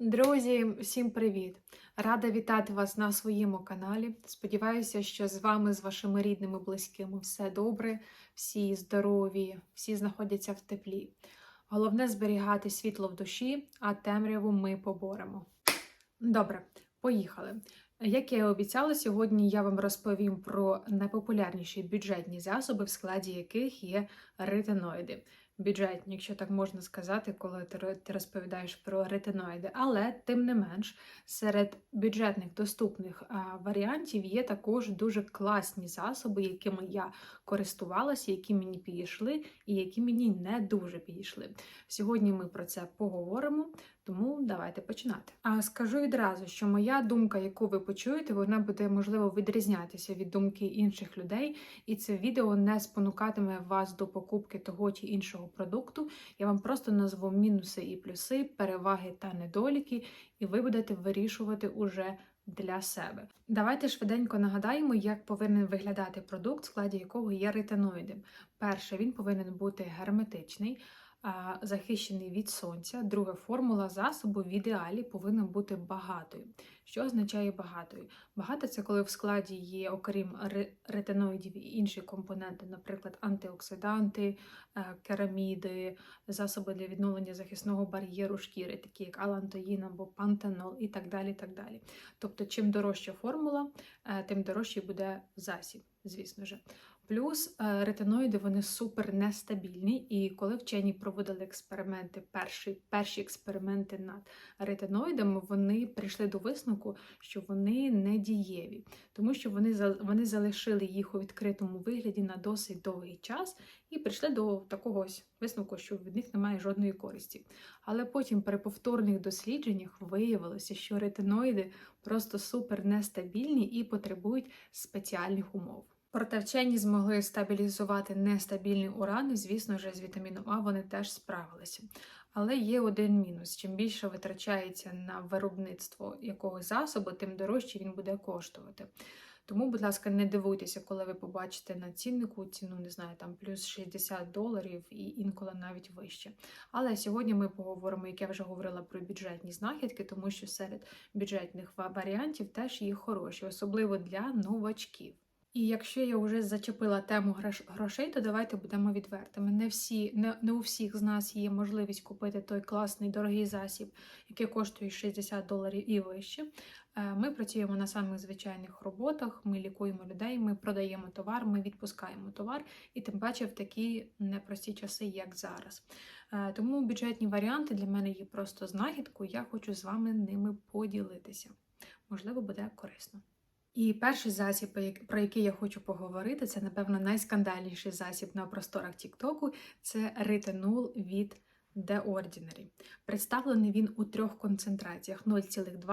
Друзі, всім привіт! Рада вітати вас на своєму каналі. Сподіваюся, що з вами, з вашими рідними, близькими все добре, всі здорові, всі знаходяться в теплі. Головне зберігати світло в душі, а темряву ми поборемо. Добре, поїхали. Як я і обіцяла, сьогодні я вам розповім про найпопулярніші бюджетні засоби, в складі яких є ретиноїди бюджетні, якщо так можна сказати, коли ти розповідаєш про ретиноїди. Але тим не менш, серед бюджетних доступних варіантів є також дуже класні засоби, якими я користувалася, які мені підійшли, і які мені не дуже підійшли. Сьогодні ми про це поговоримо. Тому давайте починати. А скажу відразу, що моя думка, яку ви почуєте, вона буде можливо відрізнятися від думки інших людей, і це відео не спонукатиме вас до покупки того чи іншого продукту. Я вам просто назву мінуси і плюси, переваги та недоліки, і ви будете вирішувати уже для себе. Давайте швиденько нагадаємо, як повинен виглядати продукт, в складі якого є ретиноїди. Перше, він повинен бути герметичний. Захищений від сонця. Друге, формула засобу в ідеалі повинна бути багатою. Що означає багатою? Багато це коли в складі є, окрім ретиноїдів, і інші компоненти, наприклад, антиоксиданти, е, кераміди, засоби для відновлення захисного бар'єру шкіри, такі як алантоїн або пантенол і так далі. так далі. Тобто, чим дорожча формула, е, тим дорожчий буде засіб, звісно ж. Плюс е, ретиноїди вони супер нестабільні, і коли вчені проводили експерименти, перші, перші експерименти над ретиноїдами, вони прийшли до висновку, що вони не дієві, тому що вони, вони залишили їх у відкритому вигляді на досить довгий час і прийшли до такого ось висновку, що від них немає жодної користі. Але потім при повторних дослідженнях виявилося, що ретиноїди просто супер нестабільні і потребують спеціальних умов. Проте вчені змогли стабілізувати нестабільний уран, і, звісно ж, з вітаміном А вони теж справилися. Але є один мінус: чим більше витрачається на виробництво якогось засобу, тим дорожче він буде коштувати. Тому, будь ласка, не дивуйтеся, коли ви побачите на ціннику ціну, не знаю, там плюс 60 доларів і інколи навіть вище. Але сьогодні ми поговоримо, як я вже говорила, про бюджетні знахідки, тому що серед бюджетних варіантів теж є хороші, особливо для новачків. І якщо я вже зачепила тему грошей, то давайте будемо відвертими. Не всі, не, не у всіх з нас є можливість купити той класний дорогий засіб, який коштує 60 доларів і вище. Е, Ми працюємо на самих звичайних роботах, ми лікуємо людей, ми продаємо товар, ми відпускаємо товар, і тим паче в такі непрості часи, як зараз. Е, Тому бюджетні варіанти для мене є просто знахідкою. Я хочу з вами ними поділитися. Можливо, буде корисно. І перший засіб, про який я хочу поговорити, це, напевно, найскандальніший засіб на просторах Тіктоку це ретинол від The Ordinary. Представлений він у трьох концентраціях: 0,2,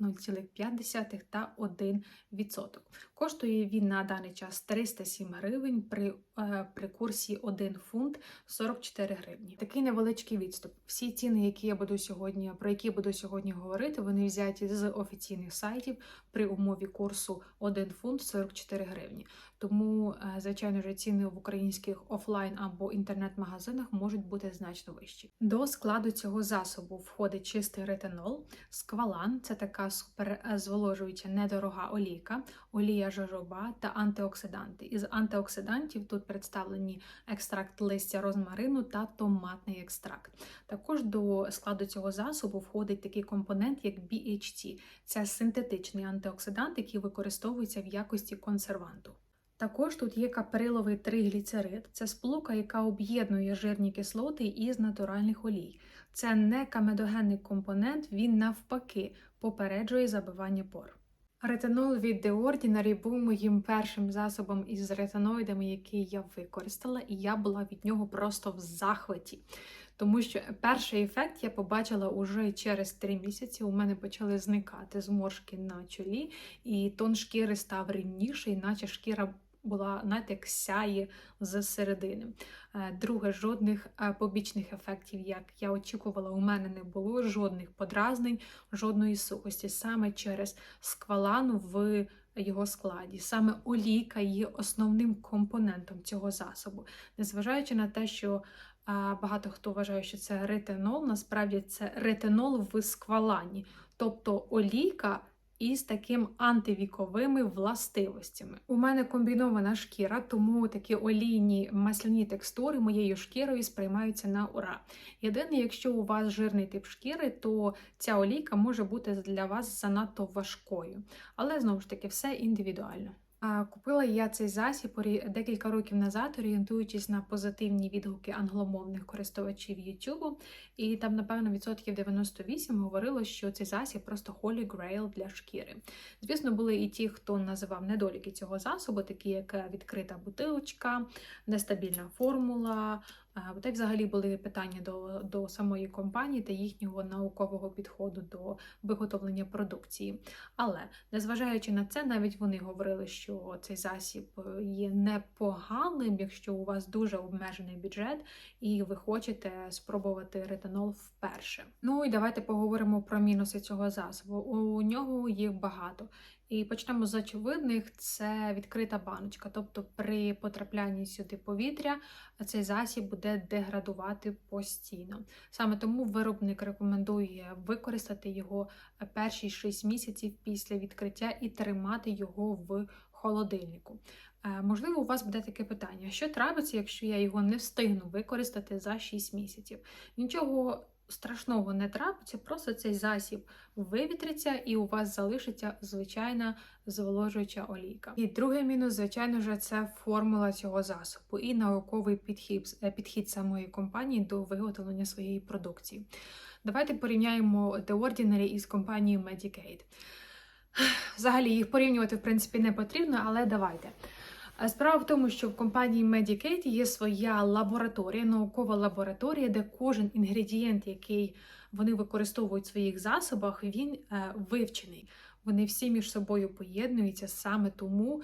0,5 та 1%. Коштує він на даний час 307 гривень при, е, при курсі 1 фунт 44 гривні. Такий невеличкий відступ. Всі ціни, які я буду сьогодні, про які буду сьогодні говорити, вони взяті з офіційних сайтів при умові курсу 1 фунт 44 гривні. Тому, е, звичайно ціни в українських офлайн або інтернет-магазинах можуть бути значно вищі. До складу цього засобу входить чистий ретинол, сквалан це така суперзволожуюча недорога олійка, олія жожоба та антиоксиданти. Із антиоксидантів тут представлені екстракт листя розмарину та томатний екстракт. Також до складу цього засобу входить такий компонент, як BHT. Це синтетичний антиоксидант, який використовується в якості консерванту. Також тут є каприловий тригліцерид. Це сполука, яка об'єднує жирні кислоти із натуральних олій. Це не камедогенний компонент, він навпаки попереджує забивання пор. Ретинол від The Ordinary був моїм першим засобом із ретиноїдами, який я використала, і я була від нього просто в захваті. Тому що перший ефект я побачила уже через три місяці. У мене почали зникати зморшки на чолі, і тон шкіри став рівніший, наче шкіра була, знаєте, як сяє з середини. Е, Друге, жодних е, побічних ефектів, як я очікувала, у мене не було, жодних подразнень, жодної сухості. Саме через сквалану в його складі. Саме олійка є основним компонентом цього засобу. Незважаючи на те, що Багато хто вважає, що це ретинол. Насправді це ретинол в сквалані, тобто олійка із таким антивіковими властивостями. У мене комбінована шкіра, тому такі олійні масляні текстури моєю шкірою сприймаються на ура. Єдине, якщо у вас жирний тип шкіри, то ця олійка може бути для вас занадто важкою. Але знову ж таки, все індивідуально. Купила я цей засіб декілька років назад, орієнтуючись на позитивні відгуки англомовних користувачів YouTube, і там, напевно, відсотків 98 говорило, що цей засіб просто holy grail для шкіри. Звісно, були і ті, хто називав недоліки цього засобу, такі як е, відкрита бутилочка, нестабільна формула. Та й взагалі були питання до, до самої компанії та їхнього наукового підходу до виготовлення продукції. Але незважаючи на це, навіть вони говорили, що цей засіб е, є непоганим, якщо у вас дуже обмежений бюджет і ви хочете спробувати ретинол вперше. Ну і давайте поговоримо про мінуси цього засобу. У нього їх багато. І почнемо з очевидних: це відкрита баночка. Тобто, при потраплянні сюди повітря цей засіб буде деградувати постійно. Саме тому виробник рекомендує використати його перші 6 місяців після відкриття і тримати його в холодильнику. Е, Можливо, у вас буде таке питання: що трапиться, якщо я його не встигну використати за 6 місяців? Нічого страшного не трапиться, просто цей засіб вивітриться і у вас залишиться звичайна зволожуюча олійка. І другий мінус, звичайно ж, це формула цього засобу і науковий підхід, е, підхід самої компанії до виготовлення своєї продукції. Давайте порівняємо The Ordinary із компанією Medicaid. Взагалі їх порівнювати в принципі не потрібно, але давайте. Справа в тому, що в компанії Medicaid є своя лабораторія, наукова лабораторія, де кожен інгредієнт, який вони використовують в своїх засобах, він е, вивчений. Вони всі між собою поєднуються саме тому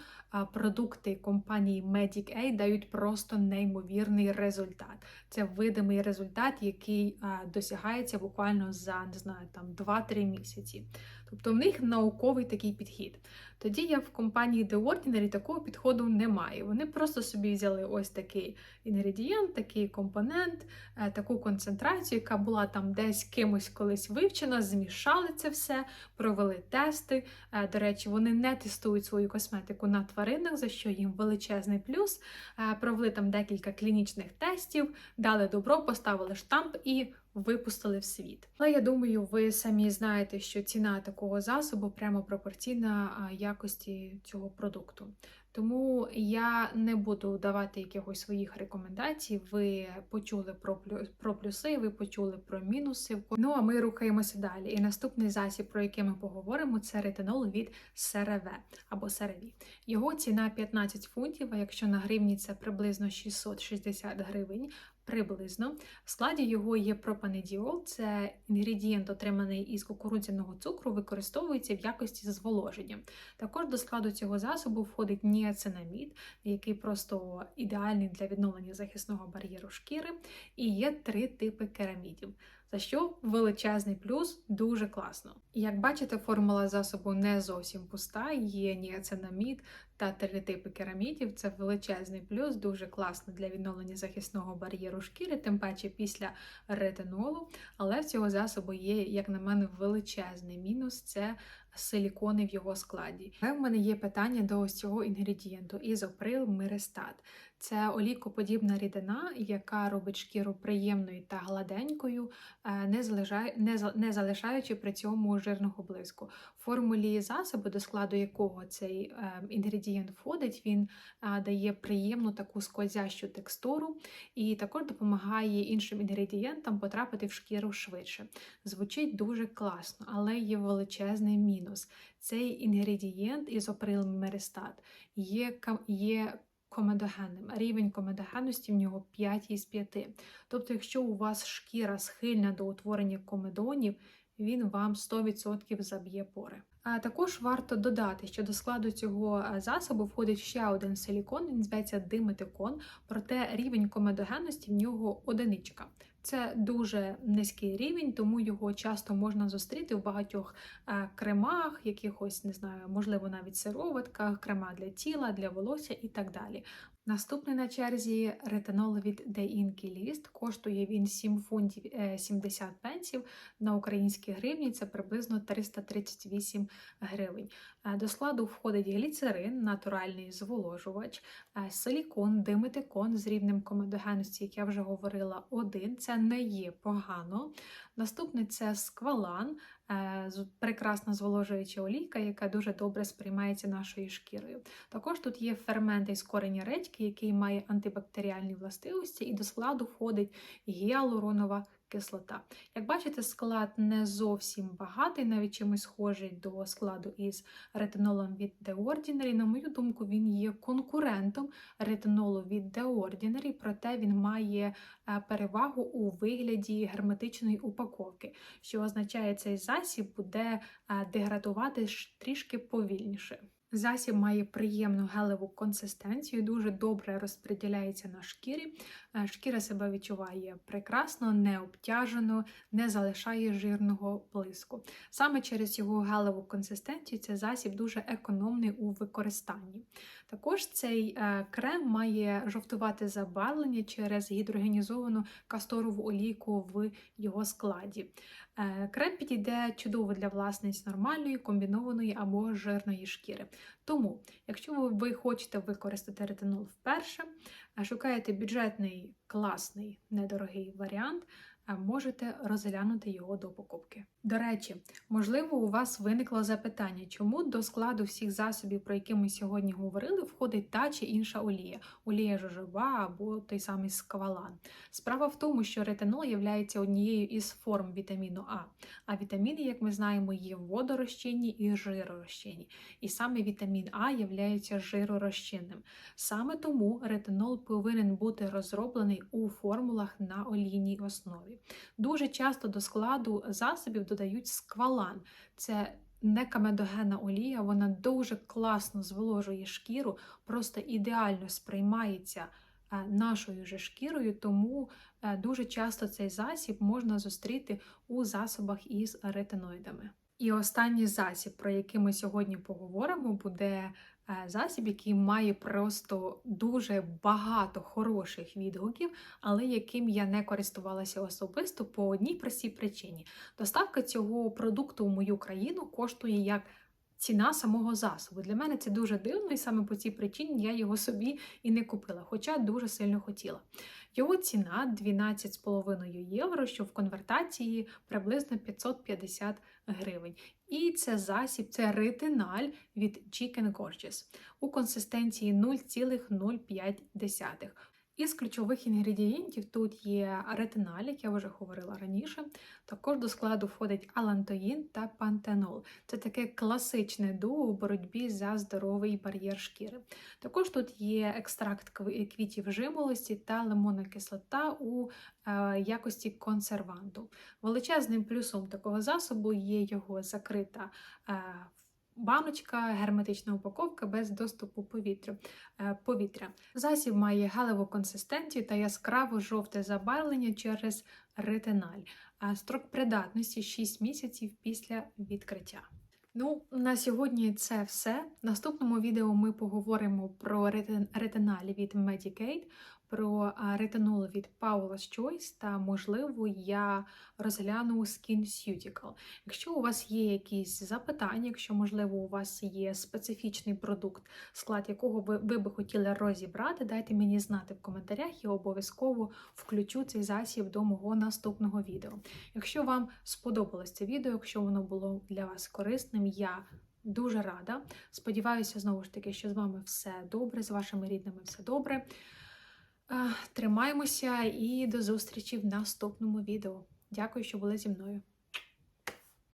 продукти компанії Medicaid дають просто неймовірний результат. Це видимий результат, який досягається буквально за не знаю там 2-3 місяці. Тобто в них науковий такий підхід. Тоді як в компанії The Ordinary такого підходу немає. Вони просто собі взяли ось такий інгредієнт, такий компонент, е, таку концентрацію, яка була там десь кимось колись вивчена, змішали це все, провели тести. Е, До речі, вони не тестують свою косметику на тваринах, за що їм величезний плюс. Е, Провели там декілька клінічних тестів, дали добро, поставили штамп і випустили в світ. Але я думаю, ви самі знаєте, що ціна такого засобу прямо пропорційна якості цього продукту. Тому я не буду давати якихось своїх рекомендацій. Ви почули про плю- про плюси, ви почули про мінуси. Ну а ми рухаємося далі. І наступний засіб, про який ми поговоримо, це ретинол від CeraVe або CeraVe. Його ціна 15 фунтів, а якщо на гривні це приблизно 660 гривень. Приблизно в складі його є пропанедіол, це інгредієнт, отриманий із кукурудзяного цукру, використовується в якості зволоження. Також до складу цього засобу входить ніацинамід, який просто ідеальний для відновлення захисного бар'єру шкіри, і є три типи керамідів. За що величезний плюс, дуже класно. Як бачите, формула засобу не зовсім пуста, є ніацинамід та три типи керамідів. Це величезний плюс, дуже класно для відновлення захисного бар'єру шкіри, тим паче після ретинолу. Але в цього засобу є, як на мене, величезний мінус це силікони в його складі. Але в мене є питання до ось цього інгредієнту ізоприл миристат. Це олійкоподібна рідина, яка робить шкіру приємною та гладенькою, е, не залишаючи при цьому жирного блиску. В формулі засобу, до складу якого цей е, інгредієнт входить, він е, дає приємну таку скользящу текстуру і також допомагає іншим інгредієнтам потрапити в шкіру швидше. Звучить дуже класно, але є величезний мінус. Цей інгредієнт ізоприл меристат є, є комедогенним. Рівень комедогенності в нього 5 із 5. Тобто, якщо у вас шкіра схильна до утворення комедонів, він вам 100% заб'є пори. А також варто додати, що до складу цього е, засобу входить ще один силікон, він зветься диметикон, проте рівень комедогенності в нього одиничка. Це дуже низький рівень, тому його часто можна зустріти в багатьох е, кремах, якихось, не знаю, можливо, навіть сироватках, крема для тіла, для волосся і так далі. Наступний на черзі ретинол від Деінкі List. Коштує він 7 фунтів е, 70 пенсів на українські гривні, це приблизно 338 гривень. Е, До складу входить гліцерин, натуральний зволожувач, е, силікон, диметикон з рівнем комедогенності, як я вже говорила, один. Це не є погано. Наступний це сквалан, е, прекрасна зволожуюча олійка, яка дуже добре сприймається нашою шкірою. Також тут є фермент із корення редьки, який має антибактеріальні властивості, і до складу входить гіалуронова кислота. Як бачите, склад не зовсім багатий, навіть чимось схожий до складу із ретинолом від The Ordinary. На мою думку, він є конкурентом ретинолу від The Ordinary, проте він має е, перевагу у вигляді герметичної упаковки, що означає, цей засіб буде е, деградувати трішки повільніше. Засіб має приємну гелеву консистенцію, дуже добре розподіляється на шкірі. Е, Шкіра себе відчуває прекрасно, не обтяжено, не залишає жирного блиску. Саме через його гелеву консистенцію цей засіб дуже економний у використанні. Також цей е, крем має жовтувати забарвлення через гідрогенізовану касторову олійку в його складі. Е, Крем підійде чудово для власниць нормальної, комбінованої або жирної шкіри. Тому, якщо ви- хочете використати ретинол вперше, шукаєте бюджетний, класний, недорогий варіант, можете розглянути його до покупки. До речі, можливо, у вас виникло запитання, чому до складу всіх засобів, про які ми сьогодні говорили, входить та чи інша олія, олія жожоба або той самий сквалан. Справа в тому, що ретинол є однією із форм вітаміну А, а вітаміни, як ми знаємо, є водорозчинні і жиророзчинні. І саме вітамін А є жиророзчинним. Саме тому ретинол повинен бути розроблений у формулах на олійній основі. Дуже часто до складу засобів додають сквалан. Це не камедогенна олія, вона дуже класно зволожує шкіру, просто ідеально сприймається е, нашою же шкірою, тому е, дуже часто цей засіб можна зустріти у засобах із ретиноїдами. І останній засіб, про який ми сьогодні поговоримо, буде засіб, який має просто дуже багато хороших відгуків, але яким я не користувалася особисто по одній простій причині. Доставка цього продукту в мою країну коштує як ціна самого засобу. Для мене це дуже дивно, і саме по цій причині я його собі і не купила, хоча дуже сильно хотіла. Його ціна 12,5 євро, що в конвертації приблизно 550 гривень. І це засіб, це ретиналь від Chicken Gorgeous у консистенції 0,05. Із ключових інгредієнтів тут є ретиналь, як я вже говорила раніше. Також до складу входить алантоїн та пантенол. Це таке класичне дуо у боротьбі за здоровий бар'єр шкіри. Також тут є екстракт квітів жимолості та лимонна кислота у е, якості консерванту. Величезним плюсом такого засобу є його закрита. Баночка, герметична упаковка без доступу повітря. е, повітря. Засіб має галеву консистенцію та яскраво жовте забарвлення через ретиналь. Строк придатності 6 місяців після відкриття. Ну, на сьогодні це все. В наступному відео ми поговоримо про ретин- ретиналь від Medicaid, про ретинол від Paula's Choice та, можливо, я розгляну SkinCeutical. Якщо у вас є якісь запитання, якщо, можливо, у вас є специфічний продукт, склад якого ви, ви би хотіли розібрати, дайте мені знати в коментарях, я обов'язково включу цей засіб до мого наступного відео. Якщо вам сподобалось це відео, якщо воно було для вас корисним, я дуже рада. Сподіваюся, знову ж таки, що з вами все добре, з вашими рідними все добре. Тримаємося і до зустрічі в наступному відео. Дякую, що були зі мною.